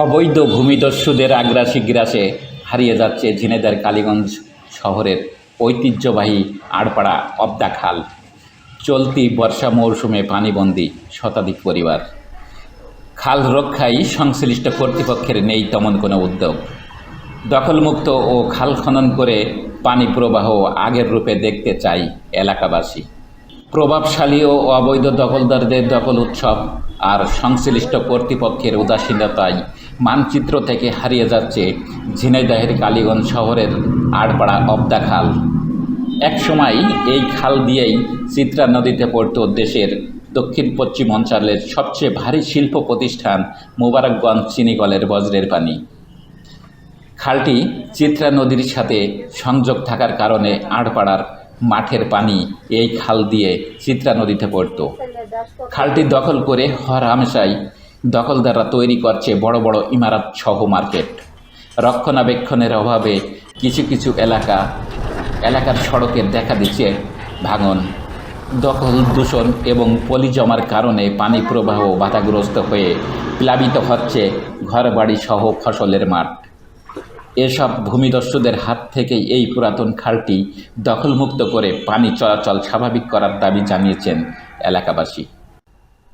অবৈধ ভূমিদস্যুদের আগ্রাসী গ্রাসে হারিয়ে যাচ্ছে ঝিনেদার কালীগঞ্জ শহরের ঐতিহ্যবাহী আড়পাড়া অবদা খাল। চলতি বর্ষা মৌসুমে পানিবন্দী শতাধিক পরিবার। খাল রক্ষায় সংশ্লিষ্ট কর্তৃপক্ষের নেই তেমন কোনো উদ্যোগ। দখলমুক্ত ও খাল খনন করে পানি প্রবাহ আগের রূপে দেখতে চাই এলাকাবাসী। প্রভাবশালী ও অবৈধ দখলদারদের দখল উৎসব আর সংশ্লিষ্ট কর্তৃপক্ষের উদাসীনতায় মানচিত্র থেকে হারিয়ে যাচ্ছে ঝিনাইদহের কালীগঞ্জ শহরের আড়পাড়া অবদা খাল। একসময় এই খাল দিয়েই চিত্রা নদীতে পড়ত দেশের দক্ষিণ পশ্চিম অঞ্চলের সবচেয়ে ভারী শিল্প প্রতিষ্ঠান মোবারকগঞ্জ চিনিকলের বজ্রের পানি। খালটি চিত্রা নদীর সাথে সংযোগ থাকার কারণে আড়পাড়ার মাঠের পানি এই খাল দিয়ে চিত্রা নদীতে পড়ত। খালটি দখল করে হর হামেশাই দখলদাররা তৈরি করছে বড় বড় ইমারত সহ মার্কেট। রক্ষণাবেক্ষণের অভাবে কিছু কিছু এলাকা, এলাকার সড়কের দেখা দিচ্ছে ভাঙন। দখল, দূষণ এবং পলি জমার কারণে পানি প্রবাহ বাধাগ্রস্ত হয়ে প্লাবিত হচ্ছে ঘরবাড়ি সহ ফসলের মাঠ। এসব ভূমিদস্যুদের হাত থেকে এই পুরাতন খালটি দখলমুক্ত করে পানি চলাচল স্বাভাবিক করার দাবি জানিয়েছেন এলাকাবাসী।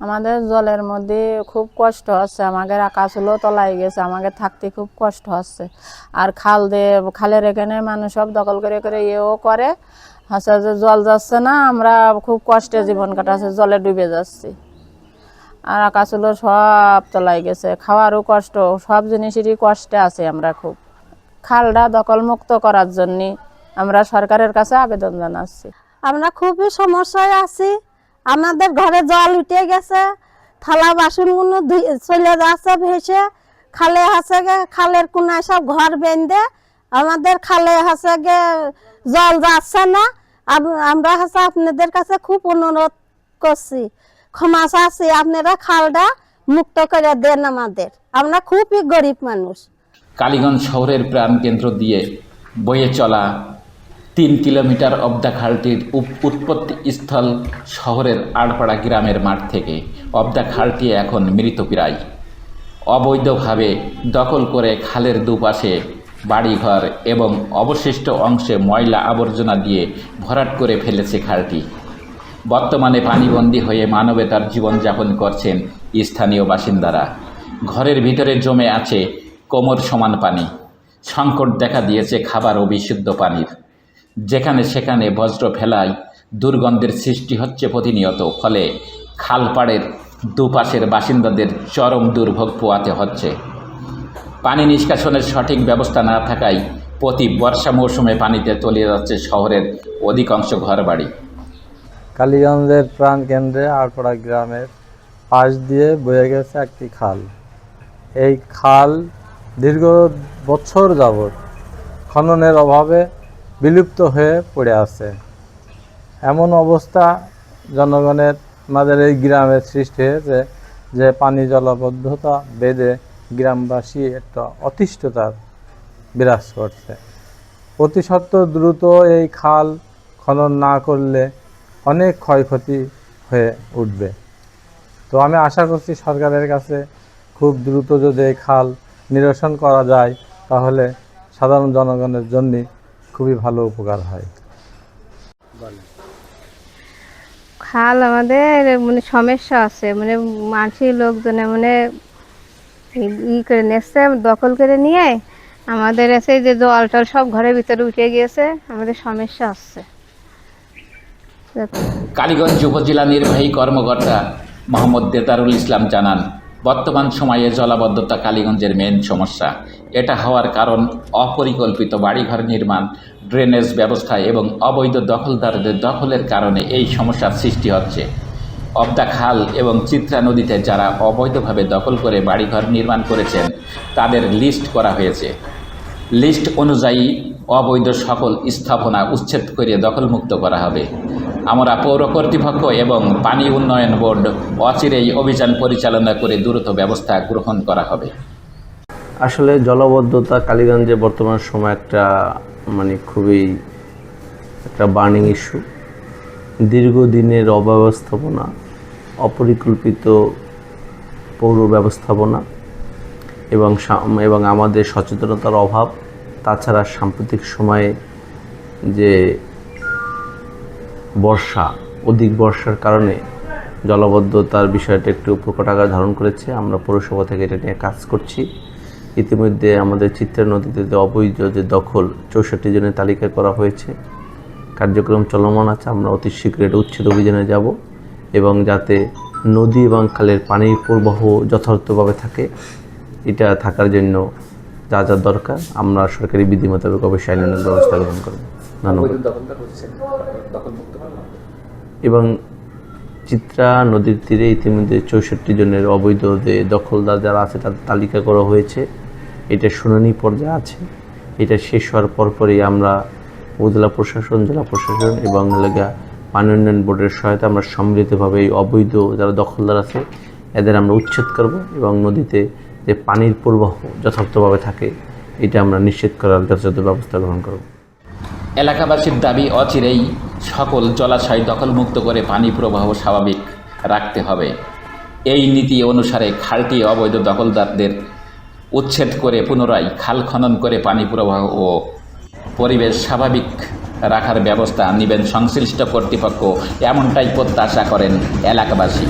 আমাদের জলের মধ্যে খুব কষ্ট হচ্ছে। আমাদের আকাশ হলো তলায় গেছে, আমাদের থাকতে খুব কষ্ট হচ্ছে। আর খাল দিয়ে খালের এখানে মানুষ সব দখল করে করে ইয়েও করে। হচ্ছে যে জল যাচ্ছে না, আমরা খুব কষ্টে জীবন কাটাচ্ছে, জলে ডুবে যাচ্ছি। আর আকাশ হলো সব তলায় গেছে, খাওয়ারও কষ্ট, সব জিনিসেরই কষ্টে আছি আমরা খুব। খালটা দখলমুক্ত করার জন্যে আমরা সরকারের কাছে আবেদন জানাচ্ছি। আমরা খুবই সমস্যায় আছি। আমাদের ঘরে জল উঠে গেছে, থালা বাসনগুলো চলে যাচ্ছে ভেসে খালে হাসে গে, খালের কোনায় সব ঘর বেঁধে আমাদের খালে হাসে গে, জল যাচ্ছে না। আমরা হাসে আপনাদের কাছে খুব অনুরোধ করছি, ক্ষমা চাচ্ছি, আপনারা খালটা মুক্ত করে দেন আমাদের। আমরা খুবই গরিব মানুষ। কালীগঞ্জ শহরের প্রাণকেন্দ্র দিয়ে বয়ে চলা তিন কিলোমিটার অবদা খালটির উপ- উৎপত্তি স্থল শহরের আড়পাড়া গ্রামের মাঠ থেকে অবদা খালটি এখন মৃতপ্রায় অবৈধভাবে দখল করে খালের দুপাশে বাড়িঘর এবং অবশিষ্ট অংশে ময়লা আবর্জনা দিয়ে ভরাট করে ফেলেছে খালটি বর্তমানে পানিবন্দী হয়ে মানবেতার জীবনযাপন করছেন স্থানীয় বাসিন্দারা। ঘরের ভিতরে জমে আছে কোমর সমান পানি। সংকট দেখা দিয়েছে খাবার ও বিশুদ্ধ পানির। যেখানে সেখানে বজ্র ফেলায় দুর্গন্ধের সৃষ্টি হচ্ছে প্রতিনিয়ত, ফলে খালপাড়ের দুপাশের বাসিন্দাদের চরম দুর্ভোগ পোয়াতে হচ্ছে। পানি নিষ্কাশনের সঠিক ব্যবস্থা না থাকায় প্রতি বর্ষা মৌসুমে পানিতে তলিয়ে যাচ্ছে শহরের অধিকাংশ ঘরবাড়ি। কালীগঞ্জের প্রাণকেন্দ্রে আড়পাড়া গ্রামের পাশ দিয়ে বয়ে গেছে একটি খাল। এই খাল দীর্ঘ বছর যাবৎ খননের অভাবে বিলুপ্ত হয়ে পড়ে আছে। এমন অবস্থা জনগণের আমাদের এই গ্রামের সৃষ্টি হয়েছে যে পানি জলবদ্ধতা বেঁধে গ্রামবাসী একটা অতিষ্ঠতার বিরাজ করছে। অতি সত্ত্বর দ্রুত এই খাল খনন না করলে অনেক ক্ষয়ক্ষতি হয়ে উঠবে। তো আমি আশা করছি সরকারের কাছে খুব দ্রুত যদি এই খাল নিরসন করা যায়, তাহলে সাধারণ জনগণের জন্য খুবই ভালো উপকার হয়। খাল আমাদের মানে সমস্যা আছে মানে মানসিক লোকজনে মানে ই- করে নিচ্ছে দখল করে নিয়ে আমাদের এসে যে জল টল সব ঘরের ভিতরে উঠে গিয়েছে আমাদের সমস্যা আসছে কালীগঞ্জ উপজেলা নির্বাহী কর্মকর্তা মোহাম্মদ দেতারুল ইসলাম জানান বর্তমান সময়ে জলাবদ্ধতা কালীগঞ্জের মেন সমস্যা। এটা হওয়ার কারণ অপরিকল্পিত বাড়িঘর নির্মাণ ড্রেনেজ ব্যবস্থা এবং অবৈধ দখলদারদের দখলের কারণে এই সমস্যার সৃষ্টি হচ্ছে। অবদা খাল এবং চিত্রা নদীতে যারা অবৈধভাবে দখল করে বাড়িঘর নির্মাণ করেছেন, তাদের লিস্ট করা হয়েছে। লিস্ট অনুযায়ী অবৈধ সকল স্থাপনা উচ্ছেদ করে দখলমুক্ত করা হবে। আমরা পৌর কর্তৃপক্ষ এবং পানি উন্নয়ন বোর্ড অচিরেই অভিযান পরিচালনা করে দ্রুত ব্যবস্থা গ্রহণ করা হবে। আসলে জলবদ্ধতা কালীগঞ্জে বর্তমান সময় একটা মানে খুবই একটা বার্নিং ইস্যু দীর্ঘদিনের অব্যবস্থাপনা, অপরিকল্পিত পৌর ব্যবস্থাপনা এবং এবং আমাদের সচেতনতার অভাব, তাছাড়া সাম্প্রতিক সময়ে যে বর্ষা, অধিক বর্ষার কারণে জলবদ্ধতার বিষয়টা একটু প্রকট আকার ধারণ করেছে। আমরা পৌরসভা থেকে এটা নিয়ে কাজ করছি। ইতিমধ্যে আমাদের চিত্রা নদীতে যে অবৈধ যে দখল, চৌষট্টি জনের তালিকা করা হয়েছে। কার্যক্রম চলমান আছে, আমরা অতি শীঘ্র এটা উচ্ছেদ অভিযানে যাব এবং যাতে নদী এবং খালের পানির প্রবাহ যথার্থভাবে থাকে, এটা থাকার জন্য যা যা দরকার, আমরা সরকারি বিধি মোতাবেক অবশ্যই আইনানুগ ব্যবস্থা গ্রহণ করব। ধন্যবাদ। এবং চিত্রা নদীর তীরে ইতিমধ্যে চৌষট্টি জনের অবৈধ যে দখলদার যারা আছে, তাদের তালিকা করা হয়েছে। এটা শুনানি পর্যায়ে আছে। এটা শেষ হওয়ার পরপরই আমরা উপজেলা প্রশাসন, জেলা প্রশাসন এবং এলাকা পানি উন্নয়ন বোর্ডের সহায়তা আমরা সম্মিলিতভাবে এই অবৈধ যারা দখলদার আছে, এদের আমরা উচ্ছেদ করব এবং নদীতে যে পানির প্রবাহ যথার্থভাবে থাকে, এটা আমরা নিশ্চিত করার যথাযথ ব্যবস্থা গ্রহণ করব। এলাকাবাসীর দাবি অচিরেই সকল জলাশয় দখলমুক্ত করে পানি প্রবাহ স্বাভাবিক রাখতে হবে। এই নীতি অনুসারে খালটি অবৈধ দখলদারদের উচ্ছেদ করে পুনরায় খাল খনন করে পানি প্রবাহ ও পরিবেশ স্বাভাবিক রাখার ব্যবস্থা নেবেন সংশ্লিষ্ট কর্তৃপক্ষ, এমনটাই প্রত্যাশা করেন এলাকাবাসী।